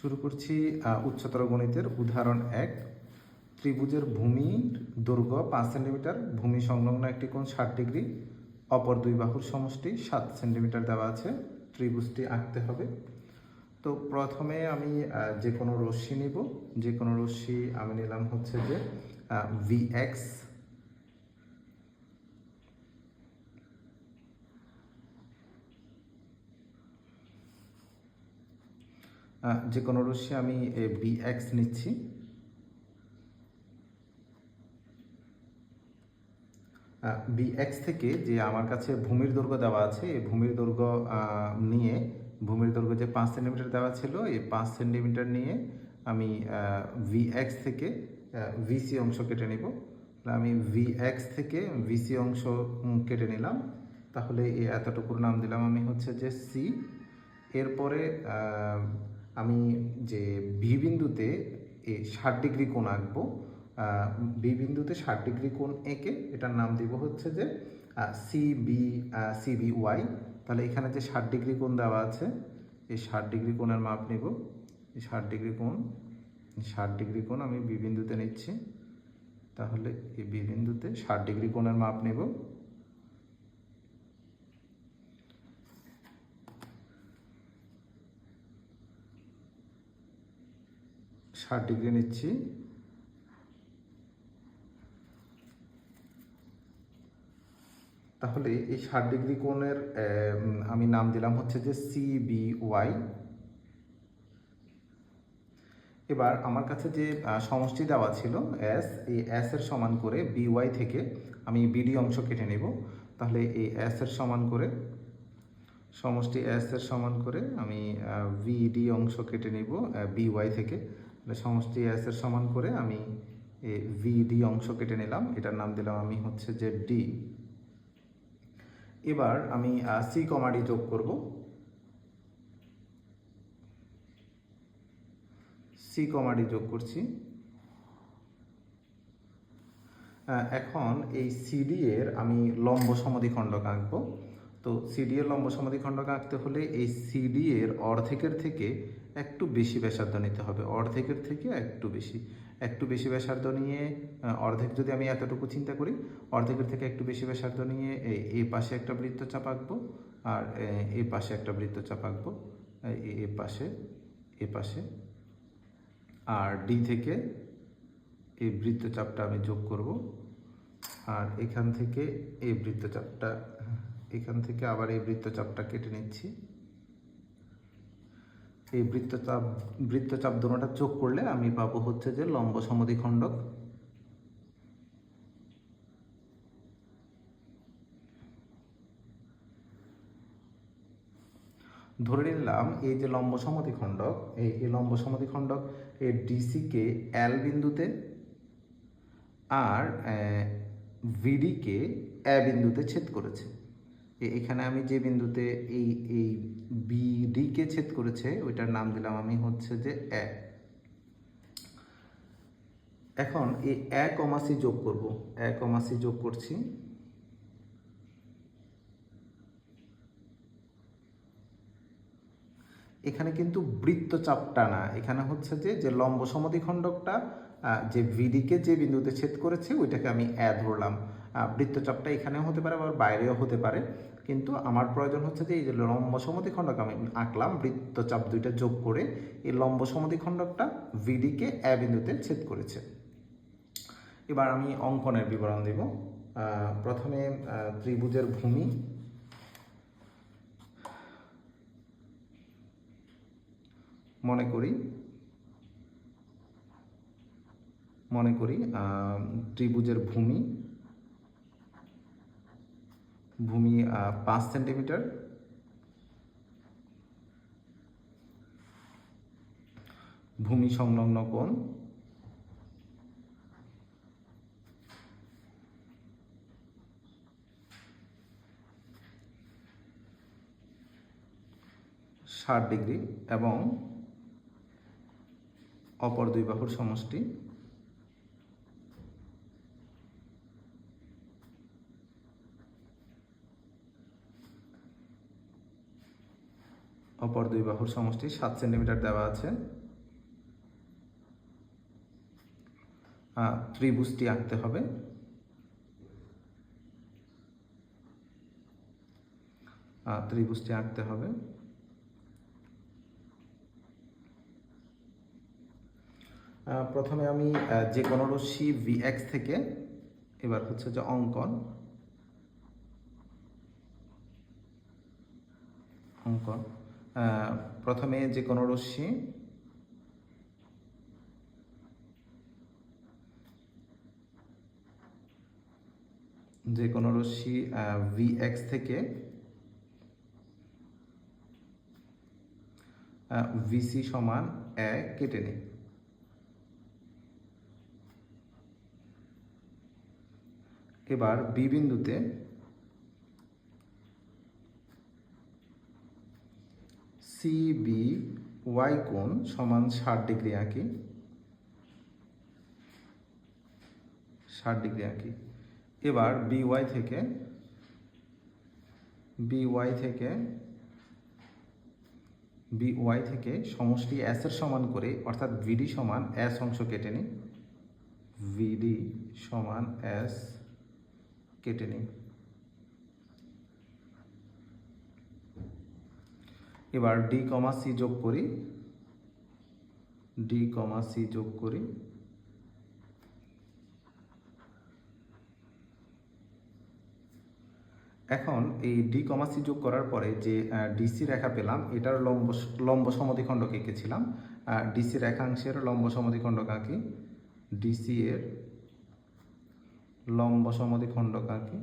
শুরু করছি উচ্চতর গণিতের উদাহরণ এক। ত্রিভুজের ভূমির দৈর্ঘ্য পাঁচ সেন্টিমিটার, ভূমি সংলগ্ন একটি কোণ ষাট ডিগ্রি, অপর দুই বাহুর সমষ্টি সাত সেন্টিমিটার দেওয়া আছে, ত্রিভুজটি আঁকতে হবে। তো প্রথমে আমি যে কোনো রশ্মি নিব। যে কোনো রশ্মি আমি নিলাম হচ্ছে যে ভি এক্স যে কোনো রশ্মি আমি বি এক্স নিচ্ছি। বি এক্স থেকে যে আমার কাছে ভূমির দৈর্ঘ্য দেওয়া আছে, এই ভূমির দৈর্ঘ্য নিয়ে, ভূমির দৈর্ঘ্য যে পাঁচ সেন্টিমিটার দেওয়া ছিল, এই পাঁচ সেন্টিমিটার নিয়ে আমি ভি এক্স থেকে ভিসি অংশ কেটে নেব। আমি ভি এক্স থেকে ভিসি অংশ কেটে নিলাম। তাহলে এতটুকুর নাম দিলাম আমি হচ্ছে যে সি এরপরে আমি যে ভি বিন্দুতে এই ষাট ডিগ্রি কোণ আঁকবো বি বিন্দুতে ষাট ডিগ্রি কোণ এঁকে এটার নাম দিব হচ্ছে যে C B C B Y তাহলে এখানে যে ষাট ডিগ্রি কোণ দেওয়া আছে, এই ষাট ডিগ্রি কোণের মাপ নেব। এই ষাট ডিগ্রি কোণ ষাট ডিগ্রি কোণ আমি বি বিন্দুতে নিচ্ছি। তাহলে এই বি বিন্দুতে ষাট ডিগ্রি কোণের মাপ নেব। ষাট ডিগ্রি নিচ্ছি। তাহলে এই ষাট ডিগ্রি কোণের আমি নাম দিলাম হচ্ছে যে সি বি ওয়াই। এবার আমার কাছে যে সমষ্টি দেওয়া ছিল, এস, এই এস এর সমান করে বি ওয়াই থেকে আমি বিডি অংশ কেটে নেব। তাহলে এই এস এর সমান করে, সমষ্টি এস এর সমান করে আমি ভিডি অংশ কেটে নিব বি ওয়াই থেকে। তাহলে সমষ্টি এস এর সমান করে আমি ভি ডি অংশ কেটে নিলাম। এটার নাম দিলাম আমি হচ্ছে যে ডি এবার আমি সি কমাডি যোগ করব। সি কমাডি যোগ করছি। এখন এই সিডি এর আমি লম্ব সমদ্বিখণ্ডক আঁকবো। তো সিডি এর লম্ব সমদ্বিখণ্ডক আঁকতে হলে এই সিডি এর অর্ধেকের থেকে একটু বেশি ব্যাসার্ধ নিতে হবে। অর্ধেকের থেকে একটু বেশি। একটু বেশি ব্যাসার্ধ নিয়ে অর্ধেক যদি আমি এতটুকু চিন্তা করি, অর্ধেকের থেকে একটু বেশি ব্যাসার্ধ নিয়ে এই এই পাশে একটা বৃত্তচাপ আঁকবো আর, এ পাশে একটা বৃত্তচাপ আঁকবো। এই পাশে, এ পাশে। আর ডি থেকে এই বৃত্তচাপটা আমি যোগ করব। আর এখান থেকে এই বৃত্তচাপটা এখান থেকে আবার এই বৃত্তচাপটা কেটে নিচ্ছি। এই বৃত্তচাপ বৃত্তচাপ দুটোটা চোখ করলে আমি পাবো হচ্ছে যে লম্ব সমধি সমদ্বিখণ্ডক। ধরে নিলাম এই যে লম্ব সমধি সমদ্বিখণ্ডক, এই এই লম্ব সমদ্বিখণ্ডক এই ডিসিকে এল বিন্দুতে আর ভিডিকে এ বিন্দুতে ছেদ করেছে। এ- এখানে আমি যে বিন্দুতে এই এই বিডিকে ছেদ করেছে, ওইটার নাম দিলাম আমি হচ্ছে যে এ এখন এই এক অমাসি যোগ করব। এক অমাসি যোগ করছি। এখানে কিন্তু বৃত্তচাপটা না, এখানে হচ্ছে যে যে লম্ব সমদ্বিখণ্ডকটা যে ভিডিকে যে বিন্দুতে ছেদ করেছে, ওইটাকে আমি এ ধরলাম। বৃত্তচাপটা এখানেও হতে পারে, আবার বাইরেও হতে পারে। কিন্তু আমার প্রয়োজন হচ্ছে যে এই যে লম্ব সমদ্বিখণ্ডক আমি আঁকলাম, বৃত্তচাপ দুইটা যোগ করে এই লম্ব সমদ্বিখণ্ডকটা ভিডিকে এ বিন্দুতে ছেদ করেছে। এবার আমি অঙ্কনের বিবরণ দেব। প্রথমে ত্রিভুজের ভূমি। মনে করি মনে করি ত্রিভুজের ভূমি। ভূমি পাঁচ সেন্টিমিটার। ভূমি সংলগ্ন কোণ। ষাট ডিগ্রি এবং অপর দুই বাহুর সমষ্টি অপর দুই বাহুর সমষ্টি সাত সেন্টিমিটার দেওয়া আছে। ত্রিভুজটি আঁকতে হবে। ত্রিভুজটি আঁকতে হবে। প্রথমে আমি যে কোনো রশ্মি ভি এক্স থেকে, এবার হচ্ছে যে অঙ্কন। অঙ্কন। প্রথমে যে কোনো রশ্মি, যে কোনো রশ্মি ভি এক্স থেকে ভিসি সমান এক কেটে নিই। এবার বি বিন্দুতে সি বি ওয়াই কোণ সমান ষাট ডিগ্রি আঁকি। ষাট ডিগ্রি আঁকি। এবার বি ওয়াই থেকে বি ওয়াই থেকে বি ওয়াই থেকে সমষ্টি এর সমান করে, অর্থাৎ ভিডি সমান এস অংশ কেটে নিই। ভিডি সমান এস কেটে নিই। এবার ডি কমা সি যোগ করি ডি কমা সি যোগ করি, এখন এই ডি কমা সি যোগ করার পরে যে ডিসি রেখা পেলাম, এটার লম্ব লম্ব সমদ্বিখণ্ডক এঁকেছিলাম ডিসি রেখাংশের লম্ব সমদ্বিখণ্ডক আঁকি ডিসি এর লম্ব সমদ্বিখণ্ডক আঁকি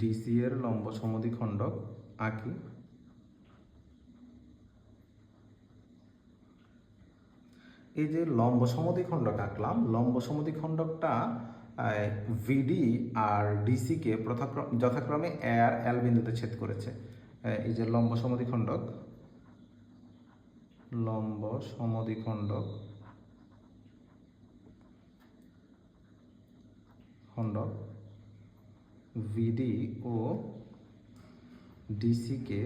ডিসি এর লম্ব সমদ্বিখণ্ডক আঁকি। এই যে লম্ব সমদ্বিখণ্ডক আঁকলাম, লম্ব সমদ্বিখণ্ডকটা ভিডি আর ডিসিকে যথাক্রমে এ আর এল বিন্দুতে ছেদ করেছে। এই যে লম্ব সমদ্বিখণ্ডক লম্ব সমদ্বিখণ্ডক খণ্ডক ভিডি ও ডিসিকে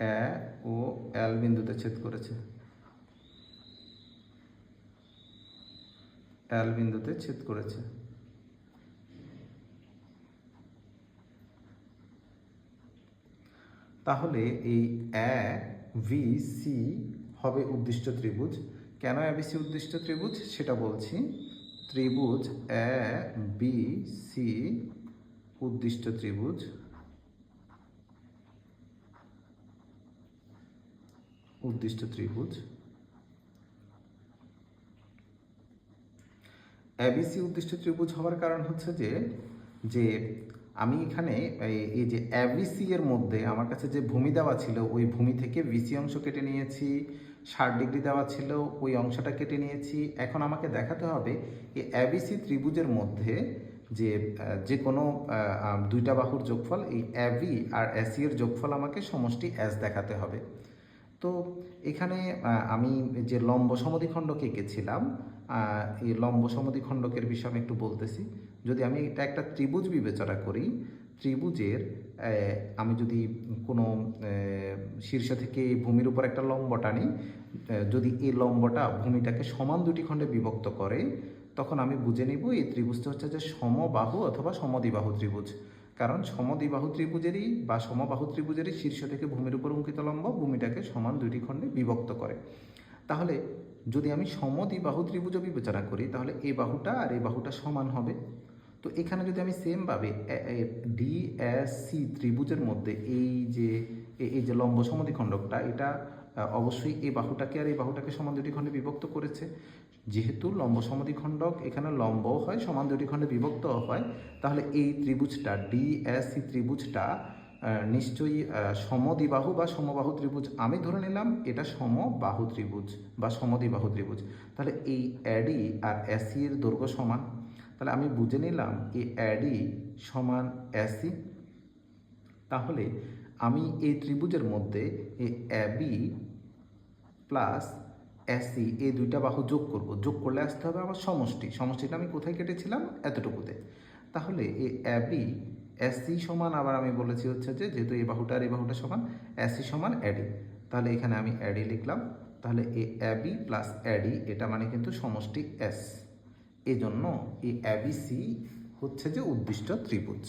এ ও এল বিন্দুতে ছেদ করেছে। এল বিন্দুতে ছেদ করেছে। তাহলে এই এ ভি সি হবে উদ্দিষ্ট ত্রিভুজ। কেন এ বি সি উদ্দিষ্ট ত্রিভুজ? সেটা বলছি। ত্রিভুজ এ, বি, সি, উদ্দিষ্ট ত্রিভুজ। উদ্দিষ্ট ত্রিভুজ। এবিসি উদ্দিষ্ট ত্রিভুজ হওয়ার কারণ হচ্ছে যে যে আমি এখানে, এই- যে এবিসি এর মধ্যে আমার কাছে যে ভূমি দেওয়া ছিল, ওই ভূমি থেকে বিসি অংশ কেটে নিয়েছি, ষাট ডিগ্রি দেওয়া ছিল, ওই অংশটা কেটে নিয়েছি। এখন আমাকে দেখাতে হবে এই এবিসি ত্রিভুজের মধ্যে যে যে কোনো দুইটা বাহুর যোগফল, এই অ্যাভি আর এসি এর যোগফল আমাকে সমষ্টি এস দেখাতে হবে। তো এখানে আমি যে লম্ব সমদ্বিখণ্ডক এঁকেছিলাম এই লম্ব সমদ্বিখণ্ডকের বিষয়ে আমি একটু বলতেছি। যদি আমি এটা একটা ত্রিভুজ বিবেচনা করি, ত্রিভুজের আমি যদি কোনো শীর্ষ থেকে ভূমির উপর একটা লম্ব টানি যদি এই লম্বটা ভূমিটাকে সমান দুটি খণ্ডে বিভক্ত করে, তখন আমি বুঝে নিব এই ত্রিভুজটা হচ্ছে যে সমবাহু অথবা সমদিবাহু ত্রিভুজ। কারণ সমদ্বিবাহু ত্রিভুজেরই বা সমবাহু ত্রিভুজেরই শীর্ষ থেকে ভূমির উপর অঙ্কিত লম্ব ভূমিটাকে সমান দুটি খণ্ডে বিভক্ত করে। তাহলে যদি আমি সমদ্বিবাহু ত্রিভুজও বিবেচনা করি, তাহলে এই বাহুটা আর এই বাহুটা সমান হবে। তো এখানে যদি আমি সেমভাবে ডি এস সি ত্রিভুজের মধ্যে এই যে এই যে লম্ব সমদ্বিখণ্ডকটা এটা অবশ্যই এই বাহুটাকে আর এই বাহুটাকে সমান দুটি খণ্ডে বিভক্ত করেছে। যেহেতু লম্ব সমদ্বিখণ্ডক এখানে লম্বও হয়, সমান দুটি খণ্ডে বিভক্তও হয়, তাহলে এই ত্রিভুজটা সি ত্রিভুজটা নিশ্চয়ই আহ, সমদ্বিবাহু বা সমবাহু ত্রিভুজ। আমি ধরে নিলাম এটা সমবাহু ত্রিভুজ বা সমদ্বিবাহু ত্রিভুজ। তাহলে এই অ্যাডি আর অ্যাসি এর দৈর্ঘ্য সমান। তাহলে আমি বুঝে নিলাম এই অ্যাডি সমান অ্যাসি তাহলে আমি এই ত্রিভুজের মধ্যে এই অ্যাবি প্লাস অ্যাসি এই দুইটা বাহু যোগ করব। যোগ করলে আসতে হবে আমার সমষ্টি। সমষ্টিটা আমি কোথায় কেটেছিলাম? এতটুকুতে। তাহলে এই অ্যাবি এসি সমান আবার আমি বলেছি হচ্ছে যে, যেহেতু এ বাহুটা আর এ বাহুটা সমান এসি সমান অ্যাডি তাহলে এখানে আমি অ্যাডি লিখলাম। তাহলে এ অ্যাবি প্লাস অ্যাডি এটা মানে কিন্তু সমষ্টি এস এজন্য এই অ্যাবিসি হচ্ছে যে উদ্দিষ্ট ত্রিভুজ।